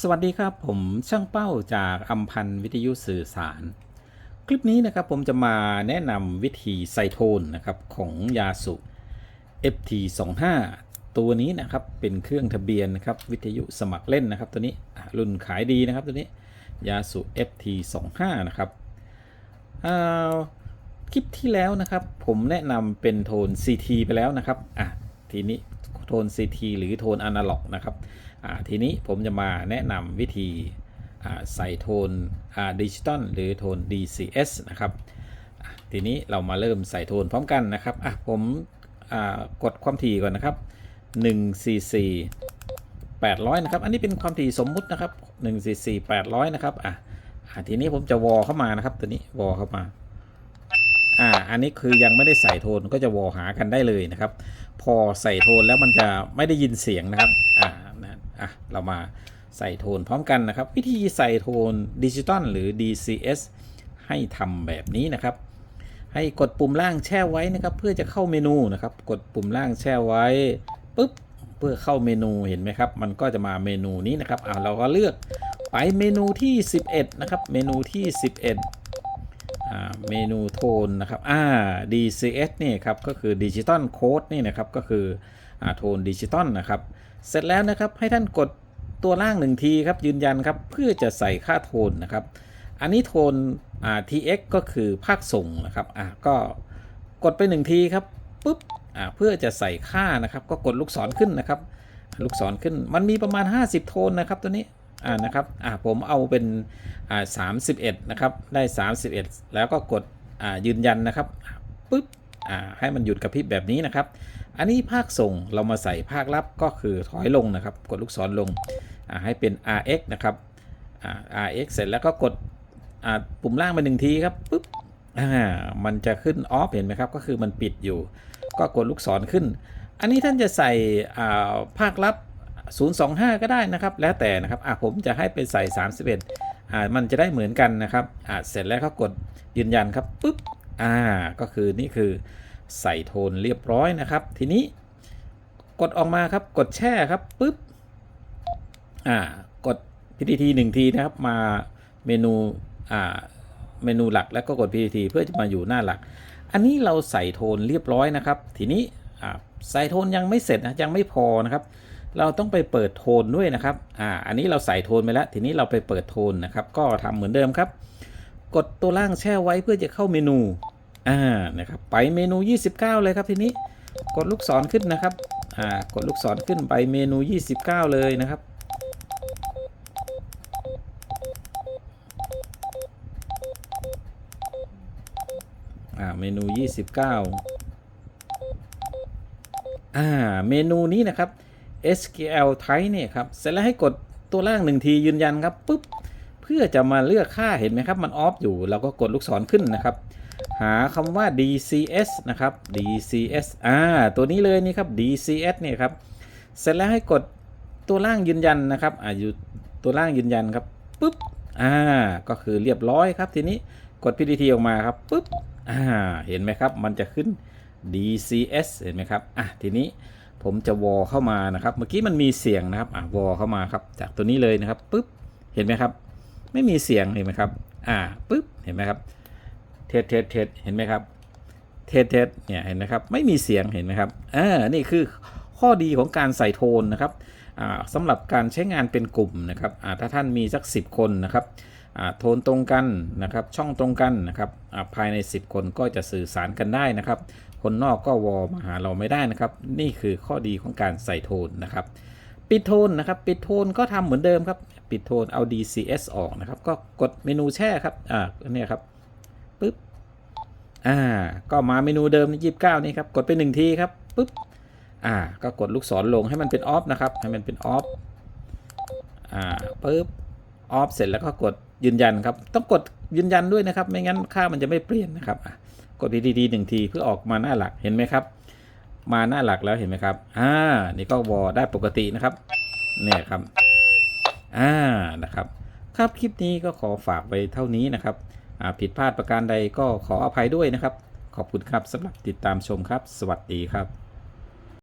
สวัสดีครับผมช่างเป้าจากอัมพันวิทยุสื่อสาร คลิปนี้นะครับผมจะมาแนะนำวิธีไซโทนนะครับของยาสุ FT25 ตัวนี้นะครับเป็นเครื่องทะเบียนนะครับวิทยุสมัครเล่นนะครับตัวนี้รุ่นขายดีนะครับตัวนี้ยาสุ FT25 นะครับคลิปที่แล้วนะครับผมแนะนำเป็นโทน CT ไปแล้วนะครับอะทีนี้ โทน CT หรือโทนอนาล็อกนะครับทีนี้ผมจะมาแนะนำวิธีใส่โทนดิจิตอลหรือโทน DCS นะครับทีนี้เรามาเริ่มใส่โทนพร้อมกันนะครับอะผมกดความถี่ก่อนนะครับ144 800 นะครับ อันนี้เป็นความถี่สมมุตินะครับ144 800 นะครับอะอะทีนี้ผมจะวอเข้ามานะครับตัวนี้วอเข้ามา อ่า อันนี้คือยังไม่ได้ใส่โทนก็จะวอหากันได้เลยนะครับ พอใส่โทนแล้วมันจะไม่ได้ยินเสียงนะครับ อ่านะอะ เรามาใส่โทนพร้อมกันนะครับ วิธีใส่โทนดิจิตอลหรือ DCS ให้ทำแบบนี้นะครับ ให้กดปุ่มล่างแช่ไว้นะครับ เพื่อจะเข้าเมนูนะครับ กดปุ่มล่างแช่ไว้ปุ๊บเพื่อเข้าเมนูเห็นไหมครับ มันก็จะมาเมนูนี้นะครับอ่าเราก็เลือกไปเมนูที่ 11 นะครับ เมนูที่ 11อ่า เมนูโทนนะครับอ่า DCS นี่ครับก็คือดิจิตอลโค้ดนี่นะครับก็คืออโทนดิจิตอลนะครับ เสร็จแล้วนะครับให้ท่านกดตัวล่างหนึ่งทีครับยืนยันครับเพื่อจะใส่ค่าโทนนะครับ อันนี้โทนอ่า TX ก็คือภาคส่งนะครับอ่าก็กดไปหนึ่งทีครับปุ๊บอ่าเพื่อจะใส่ค่านะครับ ก็กดลูกศรขึ้นนะครับ ลูกศรขึ้นมันมีประมาณ 50 โทนนะครับตัวนี้ อ่านะครับอ่าผมเอาเป็นอ่า31นะครับได้31แล้วก็กดอ่ายืนยันนะครับปุ๊บอ่าให้มันหยุดกระพริบแบบนี้นะครับ อันนี้ภาคส่งเรามาใส่ภาครับก็คือถอยลงนะครับ กดลูกศรลงอ่าให้เป็น RX นะครับอ่า RX เสร็จแล้วก็กดอ่าปุ่มล่างไปหนึ่งทีครับปุ๊บอ่ามันจะขึ้นออฟเห็นไหมครับ ก็คือมันปิดอยู่ ก็กดลูกศรขึ้น อันนี้ท่านจะใส่อ่าภาคลับ 025 ก็ได้นะครับ แล้วแต่นะครับอ่าผมจะให้ไปใส่ 31อ่ามันจะได้เหมือนกันนะครับอ่าเสร็จแล้วก็กดยืนยันครับปุ๊บอ่าก็คือนี่คือใส่โทนเรียบร้อยนะครับ ทีนี้กดออกมาครับกดแช่ครับปุ๊บอ่ากด PTT หนึ่งทีนะครับ มาเมนูอ่าเมนูหลักแล้วก็กด PTT เพื่อจะมาอยู่หน้าหลัก อันนี้เราใส่โทนเรียบร้อยนะครับ ทีนี้อ่าใส่โทนยังไม่เสร็จนะยังไม่พอนะครับ เราต้องไปเปิดโทนด้วยนะครับ อ่า อันนี้เราใส่โทนไปแล้ว ทีนี้เราไปเปิดโทนนะครับ ก็ทำเหมือนเดิมครับ กดตัวล่างแช่ไว้เพื่อจะเข้าเมนู อ่า นะครับ ไปเมนู 29 เลยครับทีนี้ กดลูกศรขึ้นนะครับ อ่า กดลูกศรขึ้นไปเมนู 29 เลยนะครับ อ่า เมนู 29 อ่า เมนูนี้นะครับ SQL Type เนี่ยครับ เสร็จแล้วให้กดตัวล่างหนึ่งทียืนยันครับปุ๊บเพื่อจะมาเลือกค่าเห็นไหมครับ มันออฟอยู่เราก็กดลูกศรขึ้นนะครับ หาคำว่า DCS นะครับ DCS อ่าตัวนี้เลยนี่ครับ DCS เนี่ยครับ เสร็จแล้วให้กดตัวล่างยืนยันนะครับอ่าอยู่ตัวล่างยืนยันครับปุ๊บอ่าก็คือเรียบร้อยครับทีนี้กด PTT ออกมาครับปุ๊บอ่าเห็นไหมครับ มันจะขึ้น DCS เห็นไหมครับอะทีนี้ ผมจะวอเข้ามานะครับเมื่อกี้มันมีเสียงนะครับอะวอเข้ามาครับจากตัวนี้เลยนะครับปุ๊บเห็นไหมครับ ไม่มีเสียงเห็นไหมครับอ่าปุ๊บเห็นไหมครับเทสเทสเทสเห็นไหมครับเทสเทสเนี่ยเห็นไหมครับไม่มีเสียงเห็นไหมครับอ่านี่คือข้อดีของการใส่โทนนะครับอ่าสำหรับการใช้งานเป็นกลุ่มนะครับอ่าถ้าท่านมีสัก 10 คนนะครับ โทนตรงกันนะครับช่องตรงกันนะครับอ่าภายใน 10 คนก็จะสื่อสารกันได้นะครับ คนนอกก็วอลมาหาเราไม่ได้นะครับ นี่คือข้อดีของการใส่โทนนะครับ ปิดโทนนะครับ ปิดโทนก็ทำเหมือนเดิมครับ ปิดโทนเอา DCS ออกนะครับ ก็กดเมนูแช่ครับอ่าเนี่ยครับปึ๊บอ่าก็มาเมนูเดิมยี่สิบเก้านี่ครับกดไปหนึ่งทีครับปึ๊บอ่าก็กดลูกศรลงให้มันเป็นออฟนะครับให้มันเป็นออฟอ่าปึ๊บ ออฟเสร็จแล้วก็กดยืนยันครับ ต้องกดยืนยันด้วยนะครับ ไม่งั้นค่ามันจะไม่เปลี่ยนนะครับอะกด PTT หนึ่งทีเพื่อออกมาหน้าหลักเห็นไหมครับ มาหน้าหลักแล้วเห็นไหมครับอ่านี่ก็วอได้ปกตินะครับเนี่ยครับอ่านะครับ ครับคลิปนี้ก็ขอฝากไว้เท่านี้นะครับผิดพลาดประการใดก็ขออภัยด้วยนะครับ ขอบคุณครับสำหรับติดตามชมครับ สวัสดีครับ